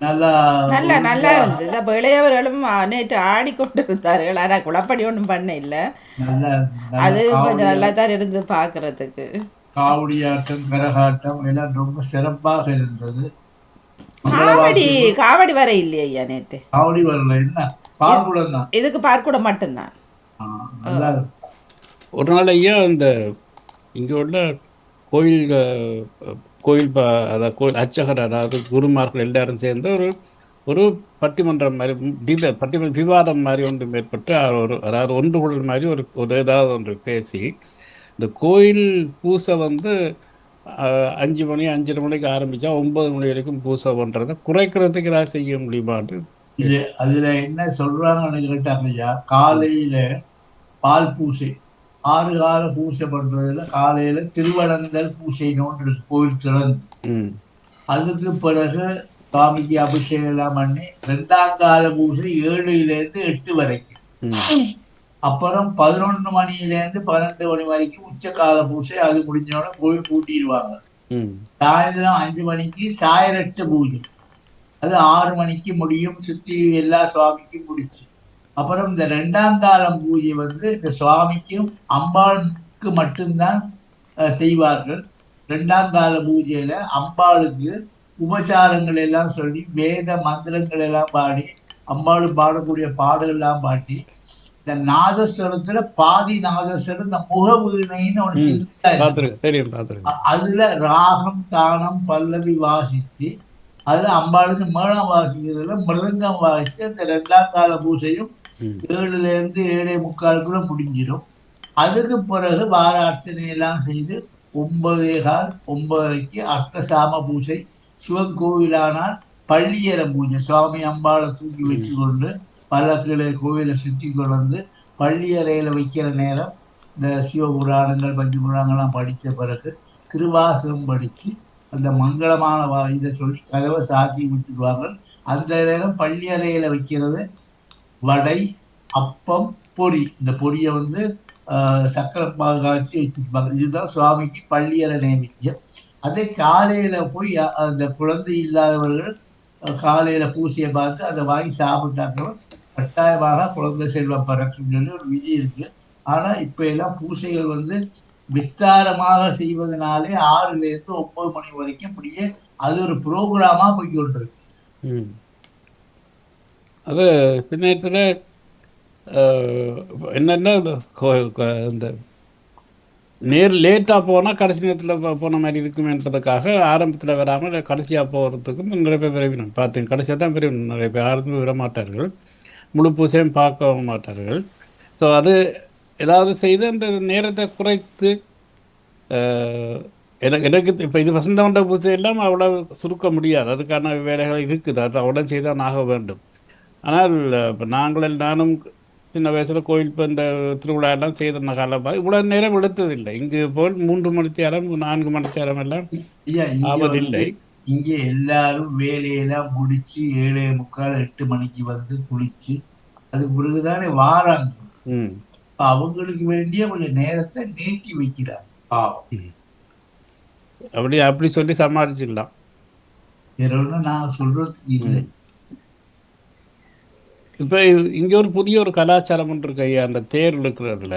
நல்லா நல்லா நல்லா இருந்தது. அப்போ இளையவர்களும் நேற்று ஆடிக்கொண்டிருந்தார்கள். ஆனால் குழப்படி ஒன்றும் பண்ண இல்லை நல்ல அது கொஞ்சம் நல்லா தான் இருந்து பார்க்கறதுக்கு காவடியாட்டம் கரகாட்டம் எல்லாம் ரொம்ப சிறப்பாக இருந்தது. காவடி காவடி வர இல்லையே ஐயா நேற்று. காவடி வரல என்ன? பால்குடம் தான். இதுக்கு பார்க்கூட மட்டும்தான். ஒரு நாள் ஐயா இந்த இங்கே உள்ள கோயில் கோயில் ப அதாவது கோயில் அர்ச்சகர் அதாவது குருமார்கள் எல்லாரும் சேர்ந்து ஒரு ஒரு பட்டிமன்றம் மாதிரி டிபே பட்டிமன்ற விவாதம் மாதிரி ஒன்று மேற்பட்டு ஒரு அதாவது ஒன்று குழல் மாதிரி ஒரு ஒரு ஏதாவது ஒன்று பேசி இந்த கோயில் பூசை வந்து அஞ்சு மணி அஞ்சரை மணிக்கு ஆரம்பித்தா ஒன்பது மணி வரைக்கும் பூசை பண்ணுறதை குறைக்கிறதுக்கு ஏதாவது செய்ய முடியுமான்னு இது அதில் என்ன சொல்கிறாங்கன்னு கேட்டாங்க ஐயா காலையில் பால் பூசை. ஆறு கால பூசை பண்றதுல காலையில திருவனந்தல் பூசைன்னு கோயில் திறந்து. அதுக்கு பிறகு சுவாமிக்கு அபிஷேகம் எல்லாம் பண்ணி ரெண்டாம் கால பூசை ஏழுல இருந்து எட்டு வரைக்கும். அப்புறம் பதினொன்று மணியில இருந்து பன்னெண்டு மணி வரைக்கும் உச்சகால பூசை அது முடிஞ்சோடனே கோயில் பூட்டிடுவாங்க. சாயந்தரம் அஞ்சு மணிக்கு சாயரட்ச பூஜை. அது ஆறு மணிக்கு முடியும் சுத்தி எல்லா சுவாமிக்கும் முடிச்சு. அப்புறம் இந்த ரெண்டாம் காலம் பூஜை வந்து இந்த சுவாமிக்கும் அம்பாளுக்கு மட்டும்தான் செய்வார்கள். ரெண்டாம் கால பூஜையில அம்பாளுக்கு உபச்சாரங்கள் எல்லாம் சொல்லி வேத மந்திரங்கள் எல்லாம் பாடி அம்பாள் பாடக்கூடிய பாடல் எல்லாம் பாடி இந்த நாதஸ்வரத்துல பாதி நாதஸ்வரம் இந்த முக வீணைன்னு ஒன்று அதுல ராகம் தானம் பல்லவி வாசிச்சு அதுல அம்பாளுக்கு மேளம் வாசிக்கிறதுல மிருதங்கம் வாசிச்சு அந்த ரெண்டாம் கால பூசையும் ஏழுல இருந்து ஏழே முக்காலுக்குள்ள முடிஞ்சிடும் அதுக்கு பிறகு வார அர்ச்சனை எல்லாம் செய்து ஒன்பதே கால் ஒன்பதரைக்கு அர்த்தசாம பூஜை சிவன் கோவிலானால் பள்ளியற பூஜை. சுவாமி அம்பாளை தூக்கி வச்சு கொண்டு பல்லக்கில கோவிலை சுற்றி கொண்டு வந்து பள்ளியறையில வைக்கிற நேரம் இந்த சிவபுராணங்கள் பஞ்சபுராணங்கள்லாம் படித்த பிறகு திருவாசகம் படித்து அந்த மங்களமான இதை சொல்லி கதவை சாத்தி விட்டுடுவாங்க அந்த நேரம் பள்ளியறையில வைக்கிறது வடை அப்பம் பொறி. இந்த பொரியை வந்து சக்கரை பாகு காய்ச்சி வச்சிருப்பாங்க. இதுதான் சுவாமிக்கு பள்ளியற நேமித்தியம் அதே காலையில போய் அந்த குழந்தை இல்லாதவர்கள் காலையில பூசையை பார்த்து அதை வாங்கி சாப்பிட்டாங்களும் கட்டாயமாக குழந்தை செல்வம் பிறக்கும்னு சொல்லி ஒரு விதி இருக்கு. ஆனா இப்ப எல்லாம் பூசைகள் வந்து விஸ்தாரமாக செய்வதனாலே ஆறுல இருந்து ஒன்பது மணி வரைக்கும் அப்படியே அது ஒரு ப்ரோக்ராமா போய் கொண்டிருக்கு ம் அது பின்னத்தில் என்னென்ன இந்த கோ- இந்த நேர் லேட்டாக போனால் கடைசி நேரத்தில் போன மாதிரி இருக்குமேன்றதுக்காக ஆரம்பத்தில் வராமல் கடைசியாக போகிறதுக்கும் நிறைய பேர் விரும்பினோம் பார்த்தேன் கடைசியாக தான் விரும்பினோம் நிறைய பேர் யாருமே விட மாட்டார்கள். முழு பூசையும் பார்க்கவும் மாட்டார்கள். ஸோ அது ஏதாவது செய்து அந்த நேரத்தை குறைத்து எனக்கு எனக்கு இப்போ இது வசந்த மண்ட பூஜை எல்லாம் அவ்வளோ சுருக்க முடியாது. அதுக்கான வேலைகள் இருக்குது. அது அவ்வளோ செய்தான் ஆக வேண்டும். ஆனால் இப்போ நாங்கள் நானும் சின்ன வயசில் கோயில் இப்போ இந்த திருவிழா எல்லாம் செய்த காலமாக இவ்வளோ நேரம் எடுத்ததில்லை. இங்கு போல் மூன்று மணி நேரம் நான்கு மணி நேரம் எல்லாம் ஆவதில்லை. இங்க எல்லாரும் வேலையெல்லாம் முடிச்சு ஏழே முக்கால் எட்டு மணிக்கு வந்து குளிச்சு அதுக்கு பிறகுதானே வாராங்க. அவங்களுக்கு வேண்டிய கொஞ்சம் நேரத்தை நீட்டி வைக்கிறாங்க பாவம். அப்படி அப்படி சொல்லி சமாளிச்சிடலாம். வேற ஒண்ணும் நான் சொல்றதுக்கு இல்லை. இப்போ இங்கே ஒரு புதிய ஒரு கலாச்சாரம் இருக்கு ஐயா. அந்த தேர் இருக்கிறதுல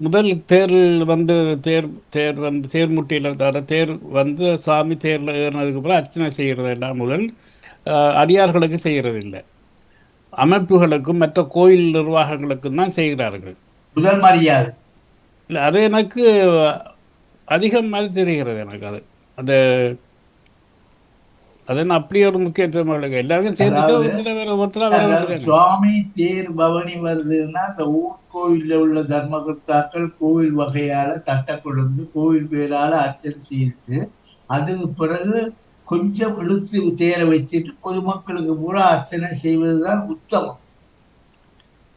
முதல் தேர் வந்து தேர் தேர் வந்து தேர் முட்டியில் அதாவது தேர் வந்து சாமி தேரில் ஏறினதுக்கு அப்புறம் அர்ச்சனை செய்கிறது எல்லாம் முதல் அடியார்களுக்கு செய்கிறது இல்லை அமைப்புகளுக்கும் மற்ற கோயில் நிர்வாகங்களுக்கும் தான் செய்கிறார்கள். முதல் மரியாதை இல்லை அது எனக்கு அதிகம் மாதிரி தெரிகிறது எனக்கு அது. அது அது என்ன அப்படியே ஒரு முக்கியத்துவம் இருக்கு எல்லாருக்கும் வேற ஒருத்தரா ஒருத்தர் சுவாமி தேர் பவனி வருதுன்னா அந்த ஊர்கோயில்ல உள்ள தர்மகர்த்தாக்கள் கோவில் வகையால தட்டை கொண்டு கோவில் பேரால அர்ச்சனை செய்து அதுக்கு பிறகு கொஞ்சம் இழுத்து தேரை வச்சுட்டு பொதுமக்களுக்கு பூரா அர்ச்சனை செய்வதுதான் உத்தமம்.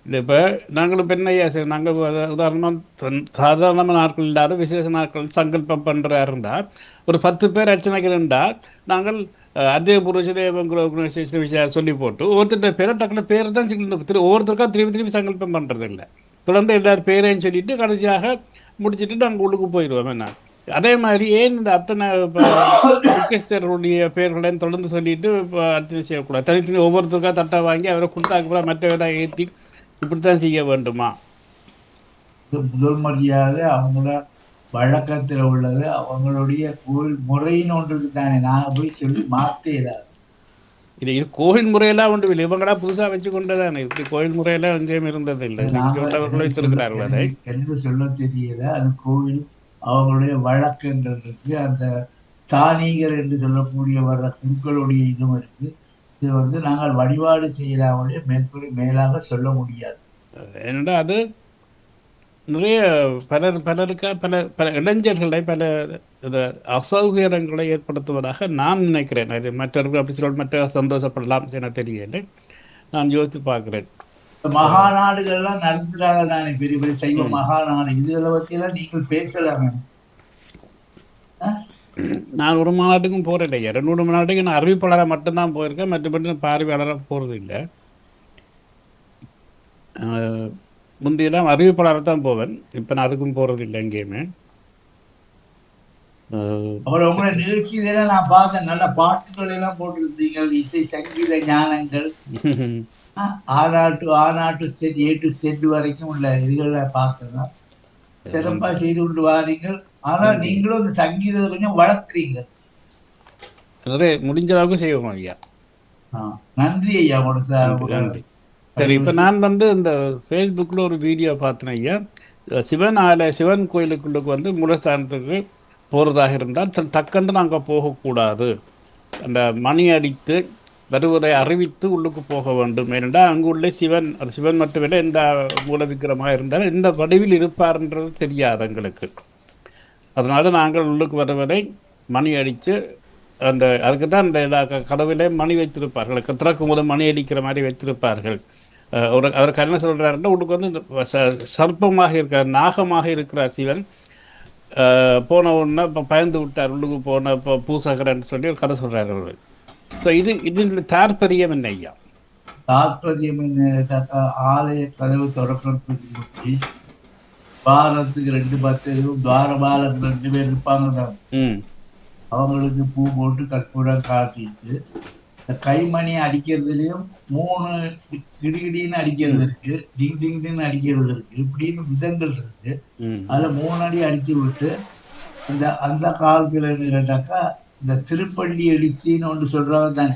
இல்லை இப்போ நாங்களும் பெண்ணையா சரி நாங்கள் உதாரணமாக சாதாரண நாட்கள் இல்லாத விசேஷ நாட்கள் சங்கல்பம் பண்ணுறா இருந்தால் ஒரு பத்து பேர் அர்ச்சனைக்கு இருந்தால் நாங்கள் அஹ், அதே விஷயம் சொல்லி போட்டு ஒருத்தர் பேரை டக்குனு பேர் தான் திரு ஒவ்வொருத்தருக்கா திருப்பி திருப்பி சங்கல்பம் பண்ணுறது இல்லை. தொடர்ந்து எல்லார் பேரையும் சொல்லிட்டு கடைசியாக முடிச்சிட்டு நாங்கள் உள்ளுக்கு போயிடுவோம் என்ன? அதே மாதிரி ஏன் இந்த அத்தனை இப்போ முக்கியஸ்தருடைய பேர்களையும் தொடர்ந்து சொல்லிட்டு இப்போ செய்யக்கூடாது. தனித்தனி ஒவ்வொருத்தருக்கா தட்டை வாங்கி அவரை கொடுத்தாக்கு மற்றவரை ஏற்றி இப்படித்தான் செய்ய வேண்டுமா? முதல் மரியாதை அவங்கள வழக்கத்துல உள்ளது அவங்களுடைய கோயில் முறைன்னு ஒன்று இருக்கு தானே நான் போய் சொல்லி மாத்தேடாது இது இது கோயில் முறையெல்லாம் ஒன்று இல்லை இவங்களா புதுசா வச்சு கொண்டதானே இப்படி கோயில் முறையெல்லாம் எங்கேயும் இருந்தது இல்லை இங்கே உள்ளவர்களும் வைத்திருக்கிறார்கள் அதை எனக்கு சொல்ல தெரியல. அது கோவில் அவங்களுடைய இருக்கு. அந்த ஸ்தானிகர் என்று சொல்லக்கூடிய வர்ற குருக்களுடைய இதுவும் இருக்கு. இது வந்து நாங்கள் வழிபாடு செய்யலாமலே மேற்கொண்டு மேலாக சொல்ல முடியாது. என்னடா அது நிறைய பலர் பலருக்கா பல பல இளைஞர்களை பல அசௌகரியங்களை ஏற்படுத்துவதாக நான் நினைக்கிறேன். அது மற்றவர்கள் அப்படி சொல்ல மற்ற சந்தோஷப்படலாம் என தெரியலை நான் யோசித்து பார்க்கிறேன். மகாநாடுகள்லாம் நடத்துறாங்க தானே பெரிய பெரிய சைவ மகாநாடு. இதுகளை பத்தி எல்லாம் நீங்கள் பேசலாமே. நான் ஒரு மாநாட்டுக்கும் போகிறேன் மூணு மாநாட்டுக்கு நான் அறிவிப்பாளராக மட்டும்தான் போயிருக்கேன். மற்றபடி நான் பார்வையாளராக போகிறது இல்லை முந்தியெல்லாம் அறிவிப்பாளராக தான் போவேன். இப்போ நான் அதுக்கும் போகிறது இல்லை எங்கேயுமே. ஆஹ், அப்புறம் உங்களை நிகழ்ச்சியில நான் பார்த்தேன். நல்ல பாட்டுகள் எல்லாம் போட்டிருந்தீங்க இசை சங்கீத ஞானங்கள். ஆ, ஆனாட்டு ஆனாட்டு செட் ஏ டு செட் வரைக்கும் உள்ள இதுகளை பார்த்தேன். சிறப்பா செய்து கொண்டு வாரீங்கள் ஆனா நீங்களும் இந்த சங்கீதத்தை கொஞ்சம் வளர்க்குறீங்க நிறைய முடிஞ்ச அளவுக்கு செய்வோம் ஐயா. நன்றி ஐயா. உங்களோட நன்றி, நன்றி. சரி இப்போ நான் வந்து இந்த ஃபேஸ்புக்கில் ஒரு வீடியோ பார்த்தேன் ஐயா. சிவன் ஆலய சிவன் கோயிலுக்குள்ளுக்கு வந்து மூலஸ்தானத்துக்கு போகிறதாக இருந்தால் டக்குன்னு நாங்கள் போகக்கூடாது. அந்த மணி அடித்து வருவதை அறிவித்து உள்ளுக்கு போக வேண்டும். ஏனென்றால் அங்குள்ள சிவன் சிவன் மட்டுமில்லை எந்த மூல விக்கிரமாக இருந்தாலும் எந்த வடிவில் இருப்பார்ன்றது தெரியாது எங்களுக்கு. அதனால நாங்கள் உள்ளுக்கு வருவதை மணி அடித்து அந்த அதுக்கு தான் இந்த கதவிலே மணி வைத்திருப்பார்கள். திறக்கும் போது மணி அடிக்கிற மாதிரி வைத்திருப்பார்கள். ஒரு அதற்கு என்ன சொல்றாருன்னா உள்ளுக்கு வந்து இந்த சர்ப்பமாக இருக்கிறார் நாகமாக இருக்கிறார் சிவன் போன உடனே இப்போ பயந்து விட்டார் உள்ளுக்கு போன இப்போ பூசகரன்னு சொல்லி ஒரு கதை சொல்றாரு அவரு. ஸோ இது இது தாற்பரியம் என்ன ஐயா? தாத்பரியம் என்ன கேட்டாக்கா, ஆலய கதவு முன்னாடி வாரத்துக்கு ரெண்டு பத்து துவாரபாலன் ரெண்டு பேர் இருப்பாங்க அவங்களுக்கு பூ போட்டு கற்பூரம் காட்டிட்டு கைமணி அடிக்கிறதுலயும் மூணு கிடிகிடின்னு அடிக்கிறது இருக்கு டிங் டிங் டிங்னு அடிக்கிறது இருக்கு இப்படின்னு விதங்கள் இருக்கு. அதுல மூணு அடி அடிச்சு விட்டு அந்த அந்த காலத்துல கேட்டாக்கா இந்த திருப்பள்ளி எழுச்சின்னு ஒன்று சொல்றாங்க தானே.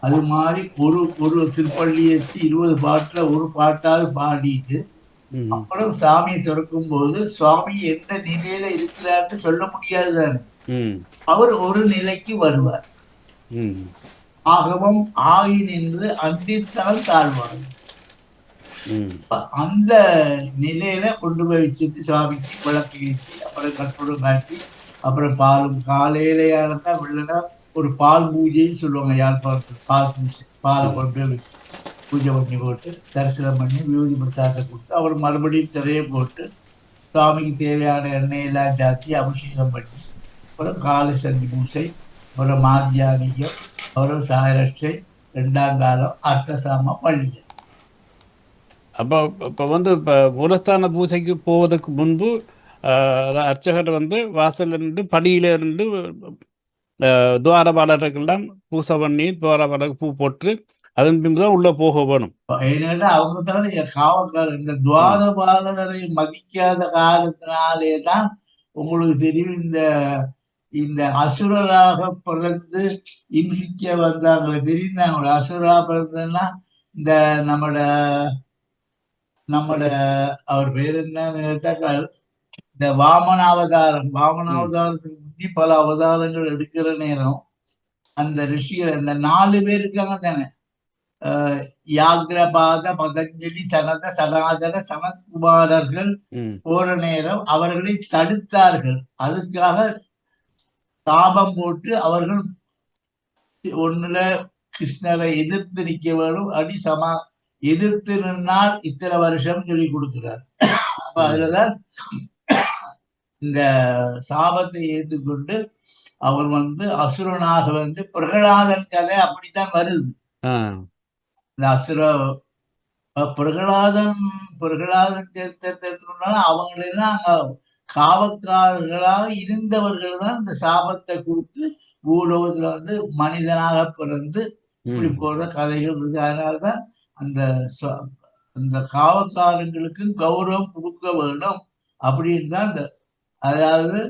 அது மாதிரி ஒரு ஒரு திருப்பள்ளி வச்சு இருபது பாட்டுல ஒரு பாட்டாவது பாடிட்டு அப்புறம் சாமியை திறக்கும் போது சுவாமி எந்த நிலையில இருக்கிறார்னு சொல்ல முடியாது தானே. அவர் ஒரு நிலைக்கு வருவார். ஆகவும் ஆகி நின்று அன்றித்தான் தாழ்வார் அந்த நிலையில கொண்டு போய் வச்சுட்டு சுவாமிக்கு விளக்கு ஏற்றி அப்புறம் கற்பூரம் காட்டி அப்புறம் பாலும் காலையிலையா இருந்தா வெள்ளனா ஒரு பால் பூஜைன்னு சொல்லுவாங்க யாழ்ப்பாணத்தில் பால் பூஜை பாலை கொண்டு போய் வச்சு பூஜை பண்ணி போட்டு தரிசனம் பண்ணி விபூதி பிரசாதத்தை கொடுத்து அப்புறம் மறுபடியும் திரைய போட்டு சுவாமிக்கு தேவையான எண்ணெயெல்லாம் சாத்தி அபிஷேகம் பண்ணி அப்புறம் காலை சந்தி பூசை அப்புறம் மாத்தியானியம் அப்புறம் சாயரட்சை ரெண்டாம் காலம் அர்த்தசாம பள்ளிகள் அப்போ இப்போ வந்து இப்போ மூலஸ்தான பூஜைக்கு போவதற்கு முன்பு அர்ச்சகர் வந்து வாசல்ல இருந்து படியில இருந்து துவாரபாலருக்கெல்லாம் பூசை பண்ணி துவாரபாலருக்கு பூ போட்டு அதன் பின்பு தான் உள்ள போக வேணும் ஏன்னா அவங்க தானே காவக்காரர் இந்த துவாரபாலகரை மதிக்காத காரணத்தினாலே தான் உங்களுக்கு தெரியும் இந்த இந்த அசுரராக பிறந்து இம்சிக்க வந்தாங்களே தெரியுந்தாங்க அசுரரா பிறந்ததுன்னா இந்த நம்மட நம்மட அவர் பேர் என்னன்னு கேட்டாக்கா இந்த வாமன அவதாரம். வாமன அவதாரத்துக்கு முந்தி பல அவதாரங்கள் எடுக்கிற நேரம். அந்த ரிஷிகள் அந்த நாலு பேர் இருக்காங்க தானே? யாக்ரபாத பதஞ்சலி சனத சனாதன சனத்குமாரர்கள் போற நேரம் அவர்களை தடுத்தார்கள். அதுக்காக சாபம் போட்டு அவர்கள் ஒண்ணுல கிருஷ்ணரை எதிர்த்து நிக்க வேணும் அடி சமா எதிர்த்து நின்னால் இத்தனை வருஷம் சொல்லி கொடுக்கிறார். அப்ப அதுலதான் இந்த சாபத்தை ஏற்றுக்கொண்டு அவர் வந்து அசுரனாக வந்து பிரகலாதன் கதை அப்படித்தான் வருது. இந்த அசுர பிரகலாதன் பிரகலாதன் எடுத்துட்டோம்னா அவங்களெல்லாம் அங்க காவக்காரர்களாக இருந்தவர்கள் தான் இந்த சாபத்தை கொடுத்து பூலோகத்துல வந்து மனிதனாக பிறந்து இப்படி. போற கதைகள் இருக்கு அதனாலதான் அந்த அந்த காவக்காரங்களுக்கும் கௌரவம் கொடுக்க வேணும் அப்படின்னு தான் இந்த அதாவது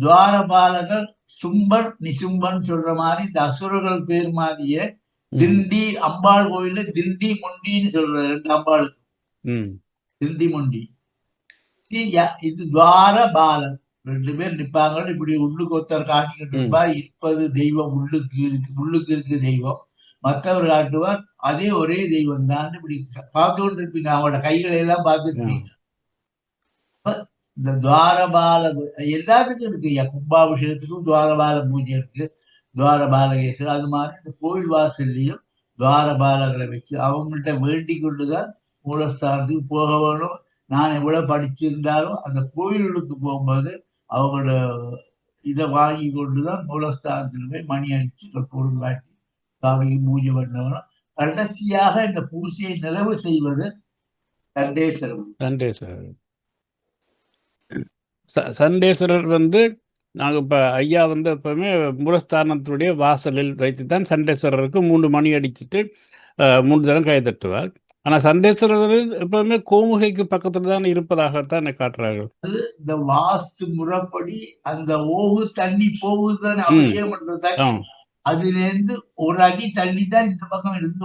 துவாரபாலகர் சும்பன் நிசும்பன் சொல்ற மாதிரி இந்த அசுரர்கள் பேர் மாதிரியே. திண்டி அம்பாள் கோயில்ல திண்டி முண்டின்னு சொல்ற ரெண்டு அம்பாள் ம். திண்டி முண்டி இது யா- இது துவார பாலன். ரெண்டு பேர் நிப்பாங்க இப்படி உள்ளுக்கு ஒருத்தர் காட்டிக்கிட்டு ம். இருப்பார். இருப்பது தெய்வம் உள்ளுக்கு இருக்கு உள்ளுக்கு இருக்கு தெய்வம். மற்றவர் காட்டுவார் அதே ஒரே தெய்வம் தான் இப்படி பார்த்து கொண்டு இருப்பீங்க அவங்களோட கைகளை எல்லாம் பார்த்துருப்பீங்க இந்த துவாரபால எல்லாத்துக்கும் இருக்கு. ஐயா கும்பாபிஷேகத்துக்கும் துவாரபால பூஜை இருக்கு. துவாரபாலகேஸ்வரர் அது மாதிரி இந்த கோயில் வாசல்லையும் துவாரபாலகரை வச்சு அவங்கள்ட்ட வேண்டிக் கொண்டுதான் மூலஸ்தானத்துக்கு போக வேணும். நான் எவ்வளவு படிச்சிருந்தாலும் அந்த கோயில்களுக்கு போகும்போது அவங்களோட இதை வாங்கி கொண்டுதான் மூலஸ்தானத்தில் போய் மணி அடிச்சு பொருள் வாட்டி சாமிக்கு பூஜை பண்ணவனும் கடைசியாக இந்த பூஜையை நிறைவு செய்வது சண்டேஸ்வரர் சண்டேஸ்வரர் ச- சண்டேஸ்வரர் வந்து நாங்க இப்ப ஐயா வந்து எப்பவுமே மூலஸ்தானத்துடைய வாசலில் வைத்து தான் சண்டேஸ்வரருக்கு மூன்று மணி அடிச்சுட்டு மூன்று தரம் கை தட்டுவார். ஆனா சண்டேஸ்வரர் எப்பவுமே கோமுகைக்கு பக்கத்துல தான் இருப்பதாகத்தான் காட்டுறார்கள். இந்த வாஸ்து முறைப்படி அந்த ஓகு தண்ணி போகுதுதானே அப்படியே பண்றது அதுல இருந்து ஒரு அடி தள்ளி தான் இந்த பக்கம் இருந்து